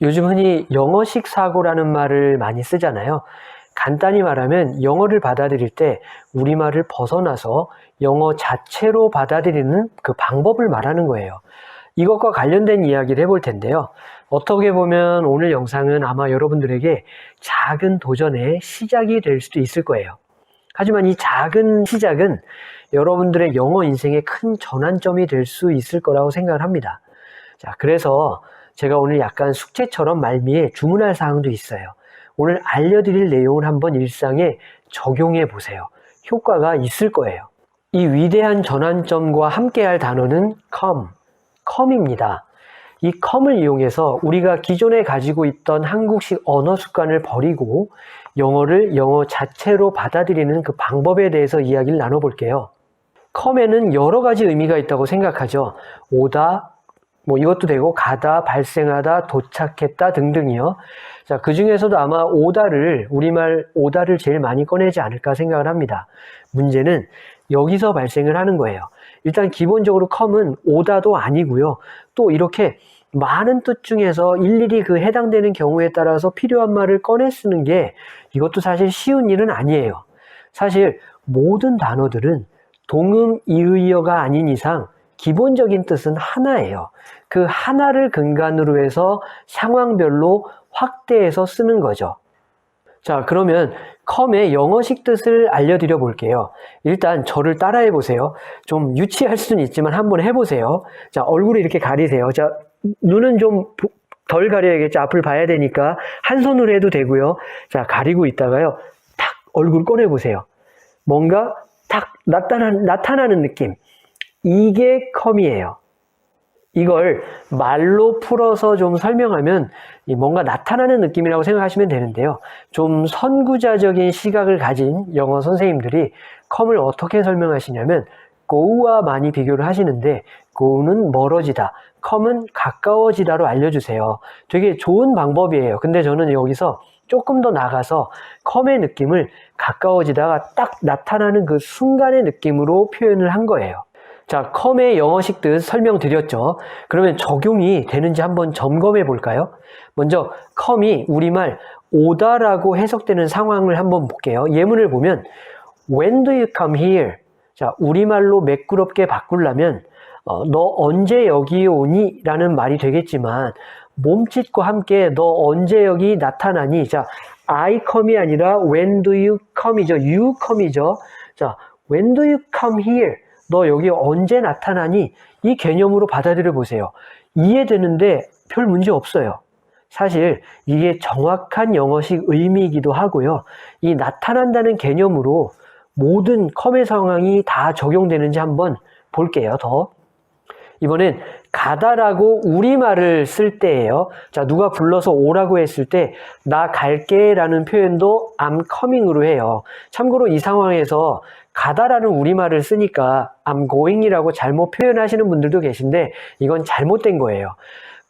요즘 흔히 영어식 사고라는 말을 많이 쓰잖아요. 간단히 말하면 영어를 받아들일 때 우리말을 벗어나서 영어 자체로 받아들이는 그 방법을 말하는 거예요. 이것과 관련된 이야기를 해볼 텐데요. 어떻게 보면 오늘 영상은 아마 여러분들에게 작은 도전의 시작이 될 수도 있을 거예요. 하지만 이 작은 시작은 여러분들의 영어 인생의 큰 전환점이 될 수 있을 거라고 생각을 합니다. 자, 그래서 제가 오늘 약간 숙제처럼 말미에 주문할 사항도 있어요. 오늘 알려드릴 내용을 한번 일상에 적용해 보세요. 효과가 있을 거예요. 이 위대한 전환점과 함께할 단어는 come, come입니다. 이 come을 이용해서 우리가 기존에 가지고 있던 한국식 언어 습관을 버리고 영어를 영어 자체로 받아들이는 그 방법에 대해서 이야기를 나눠볼게요. come에는 여러 가지 의미가 있다고 생각하죠. 오다, 뭐 이것도 되고 가다, 발생하다, 도착했다 등등이요. 자, 그 중에서도 아마 오다를 우리말 오다를 제일 많이 꺼내지 않을까 생각을 합니다. 문제는 여기서 발생을 하는 거예요. 일단 기본적으로 come은 오다도 아니고요. 또 이렇게 많은 뜻 중에서 일일이 그 해당되는 경우에 따라서 필요한 말을 꺼내 쓰는 게 이것도 사실 쉬운 일은 아니에요. 사실 모든 단어들은 동음 이의어가 아닌 이상 기본적인 뜻은 하나예요. 그 하나를 근간으로 해서 상황별로 확대해서 쓰는 거죠. 자, 그러면 come의 영어식 뜻을 알려드려 볼게요. 일단 저를 따라해 보세요. 좀 유치할 수는 있지만 한번 해보세요. 자, 얼굴을 이렇게 가리세요. 자, 눈은 좀 덜 가려야겠죠. 앞을 봐야 되니까 한 손으로 해도 되고요. 자, 가리고 있다가요. 탁 얼굴 꺼내 보세요. 뭔가 탁 나타나, 나타나는 느낌. 이게 come이에요. 이걸 말로 풀어서 좀 설명하면 뭔가 나타나는 느낌이라고 생각하시면 되는데요. 좀 선구자적인 시각을 가진 영어 선생님들이 come을 어떻게 설명하시냐면 go와 많이 비교를 하시는데 go는 멀어지다, come은 가까워지다로 알려주세요. 되게 좋은 방법이에요. 근데 저는 여기서 조금 더 나가서 come의 느낌을 가까워지다가 딱 나타나는 그 순간의 느낌으로 표현을 한 거예요. 자, 컴의 영어식 뜻 설명드렸죠. 그러면 적용이 되는지 한번 점검해 볼까요? 먼저 컴이 우리말 오다라고 해석되는 상황을 한번 볼게요. 예문을 보면 When do you come here? 자, 우리말로 매끄럽게 바꾸려면 어, 너 언제 여기 오니? 라는 말이 되겠지만 몸짓과 함께 너 언제 여기 나타나니? 자, I come이 아니라 when do you come이죠. you come이죠. 자, when do you come here? 너 여기 언제 나타나니? 이 개념으로 받아들여 보세요. 이해되는데 별 문제 없어요. 사실 이게 정확한 영어식 의미이기도 하고요. 이 나타난다는 개념으로 모든 컴의 상황이 다 적용되는지 한번 볼게요. 더. 이번엔 가다라고 우리말을 쓸 때예요. 자, 누가 불러서 오라고 했을 때 나 갈게 라는 표현도 I'm coming으로 해요. 참고로 이 상황에서 가다라는 우리말을 쓰니까 I'm going이라고 잘못 표현하시는 분들도 계신데 이건 잘못된 거예요.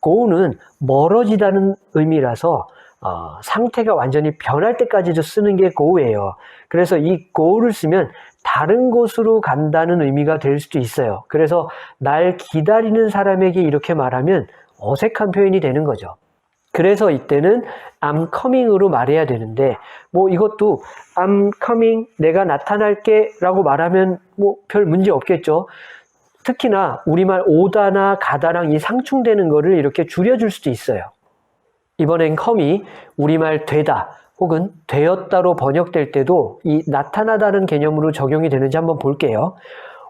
go는 멀어지다는 의미라서 어, 상태가 완전히 변할 때까지도 쓰는 게 go예요. 그래서 이 go를 쓰면 다른 곳으로 간다는 의미가 될 수도 있어요. 그래서 날 기다리는 사람에게 이렇게 말하면 어색한 표현이 되는 거죠. 그래서 이때는 I'm coming으로 말해야 되는데 뭐 이것도 I'm coming 내가 나타날게 라고 말하면 뭐 별 문제 없겠죠. 특히나 우리말 오다나 가다랑 이 상충되는 거를 이렇게 줄여줄 수도 있어요. 이번엔 come이 우리말 되다 혹은 되었다로 번역될 때도 이 나타나다는 개념으로 적용이 되는지 한번 볼게요.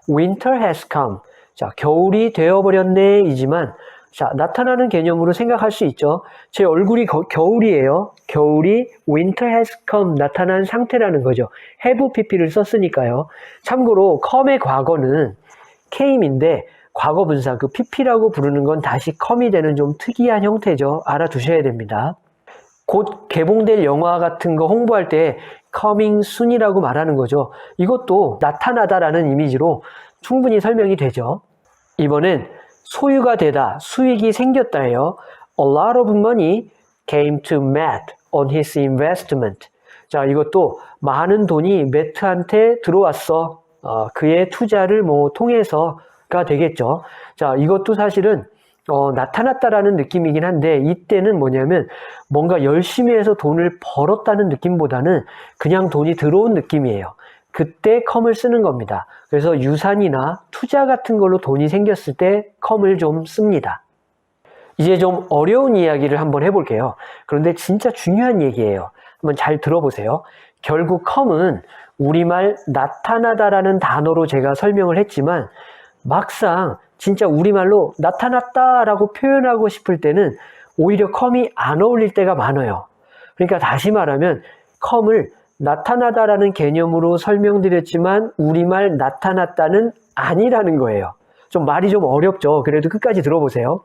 Winter has come. 자, 겨울이 되어버렸네 이지만 자, 나타나는 개념으로 생각할 수 있죠. 제 얼굴이 거, 겨울이에요. 겨울이 winter has come 나타난 상태라는 거죠. have pp를 썼으니까요. 참고로 come의 과거는 came인데 과거 분사 그 pp라고 부르는 건 다시 come이 되는 좀 특이한 형태죠. 알아두셔야 됩니다. 곧 개봉될 영화 같은 거 홍보할 때 coming soon이라고 말하는 거죠. 이것도 나타나다라는 이미지로 충분히 설명이 되죠. 이번엔 소유가 되다, 수익이 생겼다예요. A lot of money came to Matt on his investment. 자, 이것도 많은 돈이 매트한테 들어왔어. 어, 그의 투자를 뭐 통해서 가 되겠죠. 자, 이것도 사실은 어, 나타났다라는 느낌이긴 한데 이때는 뭐냐면 뭔가 열심히 해서 돈을 벌었다는 느낌보다는 그냥 돈이 들어온 느낌이에요. 그때 컴을 쓰는 겁니다. 그래서 유산이나 투자 같은 걸로 돈이 생겼을 때 컴을 좀 씁니다. 이제 좀 어려운 이야기를 한번 해볼게요. 그런데 진짜 중요한 얘기예요. 한번 잘 들어보세요. 결국 컴은 우리말 나타나다라는 단어로 제가 설명을 했지만 막상 진짜 우리말로 나타났다라고 표현하고 싶을 때는 오히려 컴이 안 어울릴 때가 많아요. 그러니까 다시 말하면 컴을 나타나다라는 개념으로 설명드렸지만 우리말 나타났다는 아니라는 거예요. 좀 말이 좀 어렵죠. 그래도 끝까지 들어보세요.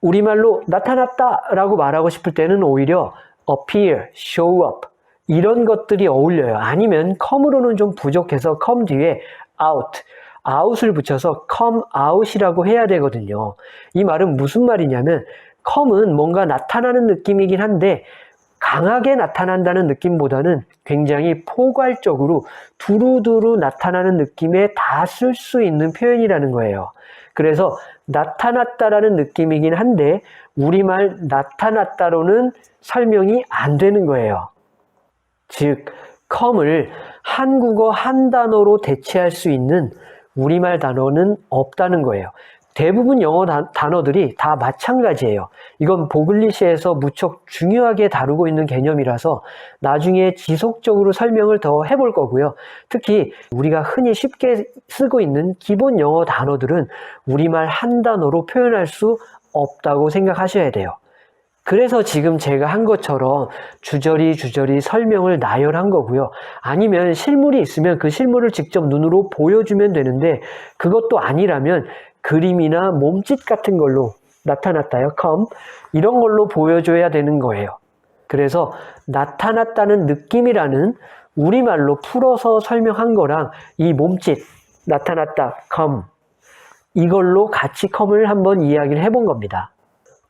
우리말로 나타났다라고 말하고 싶을 때는 오히려 appear, show up 이런 것들이 어울려요. 아니면 come으로는 좀 부족해서 come 뒤에 out, out을 붙여서 come out이라고 해야 되거든요. 이 말은 무슨 말이냐면 come은 뭔가 나타나는 느낌이긴 한데 강하게 나타난다는 느낌보다는 굉장히 포괄적으로 두루두루 나타나는 느낌에 다 쓸 수 있는 표현이라는 거예요. 그래서 나타났다라는 느낌이긴 한데 우리말 나타났다로는 설명이 안 되는 거예요. 즉, come을 한국어 한 단어로 대체할 수 있는 우리말 단어는 없다는 거예요. 대부분 영어 단어들이 다 마찬가지예요. 이건 보글리시에서 무척 중요하게 다루고 있는 개념이라서 나중에 지속적으로 설명을 더 해볼 거고요. 특히 우리가 흔히 쉽게 쓰고 있는 기본 영어 단어들은 우리말 한 단어로 표현할 수 없다고 생각하셔야 돼요. 그래서 지금 제가 한 것처럼 주저리 주저리 설명을 나열한 거고요. 아니면 실물이 있으면 그 실물을 직접 눈으로 보여주면 되는데 그것도 아니라면 그림이나 몸짓 같은 걸로 나타났다요. come 이런 걸로 보여줘야 되는 거예요. 그래서 나타났다는 느낌이라는 우리말로 풀어서 설명한 거랑 이 몸짓 나타났다 come 이걸로 같이 come을 한번 이야기를 해본 겁니다.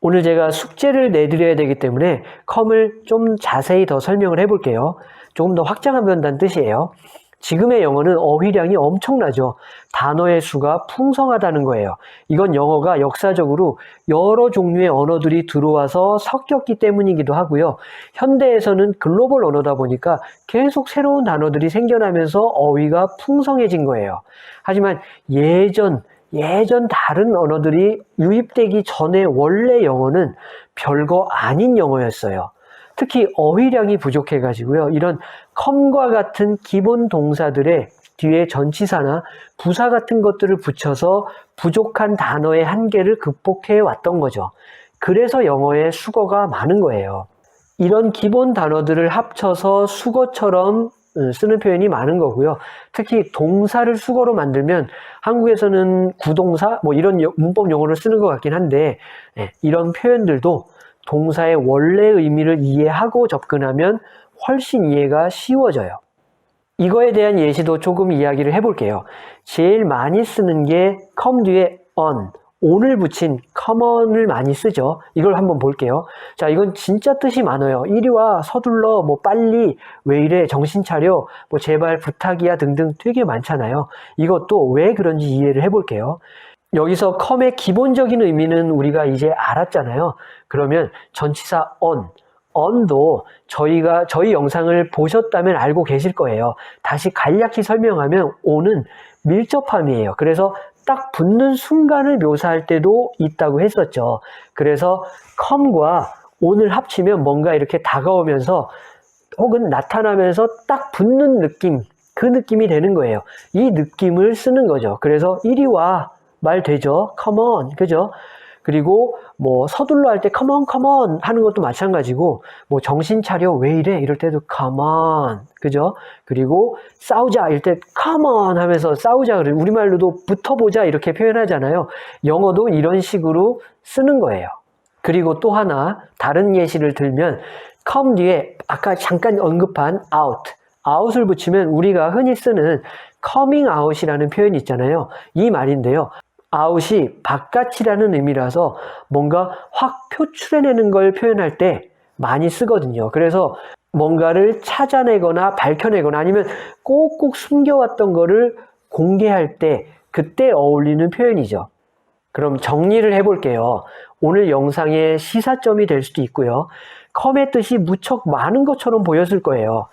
오늘 제가 숙제를 내드려야 되기 때문에 come을 좀 자세히 더 설명을 해볼게요. 조금 더 확장하면 뜻이에요. 지금의 영어는 어휘량이 엄청나죠. 단어의 수가 풍성하다는 거예요. 이건 영어가 역사적으로 여러 종류의 언어들이 들어와서 섞였기 때문이기도 하고요. 현대에서는 글로벌 언어다 보니까 계속 새로운 단어들이 생겨나면서 어휘가 풍성해진 거예요. 하지만 예전, 예전 다른 언어들이 유입되기 전에 원래 영어는 별거 아닌 영어였어요. 특히 어휘량이 부족해가지고요. 이런 컴과 같은 기본 동사들의 뒤에 전치사나 부사 같은 것들을 붙여서 부족한 단어의 한계를 극복해 왔던 거죠. 그래서 영어에 수거가 많은 거예요. 이런 기본 단어들을 합쳐서 수거처럼 어, 쓰는 표현이 많은 거고요. 특히 동사를 수거로 만들면 한국에서는 구동사 뭐 이런 문법 용어를 쓰는 것 같긴 한데 네, 이런 표현들도 동사의 원래 의미를 이해하고 접근하면 훨씬 이해가 쉬워져요. 이거에 대한 예시도 조금 이야기를 해볼게요. 제일 많이 쓰는 게 come 뒤에 on, on을 붙인 common을 많이 쓰죠. 이걸 한번 볼게요. 자, 이건 진짜 뜻이 많아요. 이리 와, 서둘러, 뭐 빨리, 왜 이래, 정신 차려, 뭐 제발 부탁이야 등등 되게 많잖아요. 이것도 왜 그런지 이해를 해볼게요. 여기서 come의 기본적인 의미는 우리가 이제 알았잖아요. 그러면 전치사 on, on도 저희가 저희 영상을 보셨다면 알고 계실 거예요. 다시 간략히 설명하면 on은 밀접함이에요. 그래서 딱 붙는 순간을 묘사할 때도 있다고 했었죠. 그래서 come과 on을 합치면 뭔가 이렇게 다가오면서 혹은 나타나면서 딱 붙는 느낌, 그 느낌이 되는 거예요. 이 느낌을 쓰는 거죠. 그래서 이리 와, 말 되죠? come on, 그죠? 그리고 뭐 서둘러 할때 come on 하는 것도 마찬가지고 뭐 정신 차려 왜 이래 이럴 때도 on, 그죠? 그리고 싸우자 이럴 때 on 하면서 싸우자 그래 우리말로도 붙어보자 이렇게 표현하잖아요. 영어도 이런 식으로 쓰는 거예요. 그리고 또 하나 다른 예시를 들면 come 뒤에 아까 잠깐 언급한 out, out을 붙이면 우리가 흔히 쓰는 coming out이라는 표현이 있잖아요. 이 말인데요. 아웃이 바깥이라는 의미라서 뭔가 확 표출해내는 걸 표현할 때 많이 쓰거든요. 그래서 뭔가를 찾아내거나 밝혀내거나 아니면 꼭꼭 숨겨왔던 거를 공개할 때 그때 어울리는 표현이죠. 그럼 정리를 해볼게요. 오늘 영상의 시사점이 될 수도 있고요. 컴의 뜻이 무척 많은 것처럼 보였을 거예요.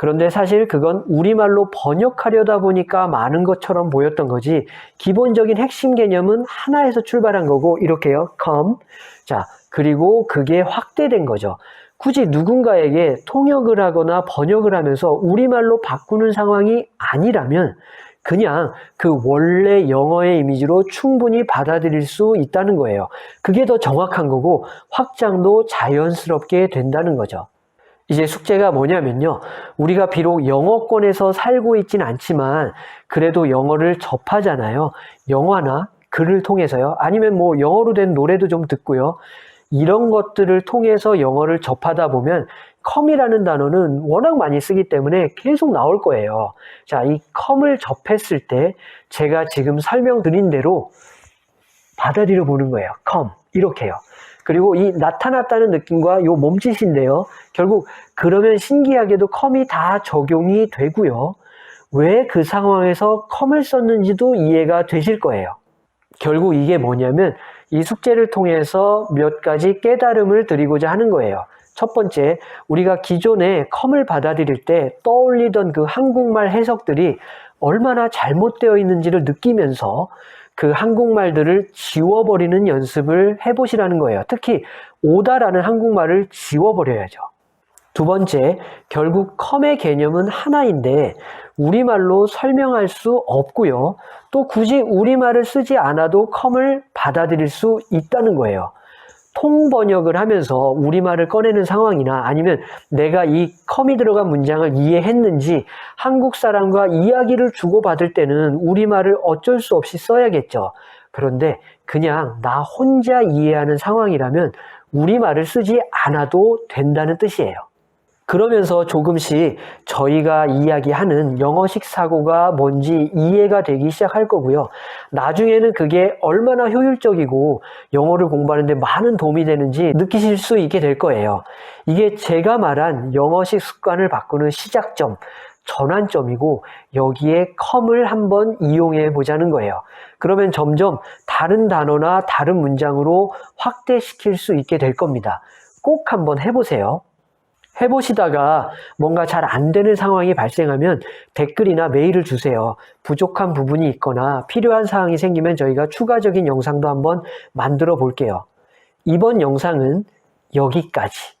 그런데 사실 그건 우리말로 번역하려다 보니까 많은 것처럼 보였던 거지 기본적인 핵심 개념은 하나에서 출발한 거고 이렇게요. come. 자, 그리고 그게 확대된 거죠. 굳이 누군가에게 통역을 하거나 번역을 하면서 우리말로 바꾸는 상황이 아니라면 그냥 그 원래 영어의 이미지로 충분히 받아들일 수 있다는 거예요. 그게 더 정확한 거고 확장도 자연스럽게 된다는 거죠. 이제 숙제가 뭐냐면요. 우리가 비록 영어권에서 살고 있진 않지만 그래도 영어를 접하잖아요. 영화나 글을 통해서요. 아니면 뭐 영어로 된 노래도 좀 듣고요. 이런 것들을 통해서 영어를 접하다 보면 컴이라는 단어는 워낙 많이 쓰기 때문에 계속 나올 거예요. 자, 이 컴을 접했을 때 제가 지금 설명드린 대로 받아들여 보는 거예요. 컴. 이렇게요. 그리고 이 나타났다는 느낌과 요 몸짓인데요. 결국 그러면 신기하게도 컴이 다 적용이 되고요. 왜 그 상황에서 컴을 썼는지도 이해가 되실 거예요. 결국 이게 뭐냐면 이 숙제를 통해서 몇 가지 깨달음을 드리고자 하는 거예요. 첫 번째, 우리가 기존에 컴을 받아들일 때 떠올리던 그 한국말 해석들이 얼마나 잘못되어 있는지를 느끼면서 그 한국말들을 지워버리는 연습을 해보시라는 거예요. 특히 오다라는 한국말을 지워버려야죠. 두 번째, 결국 컴의 개념은 하나인데 우리말로 설명할 수 없고요. 또 굳이 우리말을 쓰지 않아도 컴을 받아들일 수 있다는 거예요. 통번역을 하면서 우리말을 꺼내는 상황이나 아니면 내가 이 컴이 들어간 문장을 이해했는지 한국 사람과 이야기를 주고받을 때는 우리말을 어쩔 수 없이 써야겠죠. 그런데 그냥 나 혼자 이해하는 상황이라면 우리말을 쓰지 않아도 된다는 뜻이에요. 그러면서 조금씩 저희가 이야기하는 영어식 사고가 뭔지 이해가 되기 시작할 거고요. 나중에는 그게 얼마나 효율적이고 영어를 공부하는데 많은 도움이 되는지 느끼실 수 있게 될 거예요. 이게 제가 말한 영어식 습관을 바꾸는 시작점, 전환점이고 여기에 컴을 한번 이용해 보자는 거예요. 그러면 점점 다른 단어나 다른 문장으로 확대시킬 수 있게 될 겁니다. 꼭 한번 해보세요. 해보시다가 뭔가 잘 안 되는 상황이 발생하면 댓글이나 메일을 주세요. 부족한 부분이 있거나 필요한 사항이 생기면 저희가 추가적인 영상도 한번 만들어 볼게요. 이번 영상은 여기까지.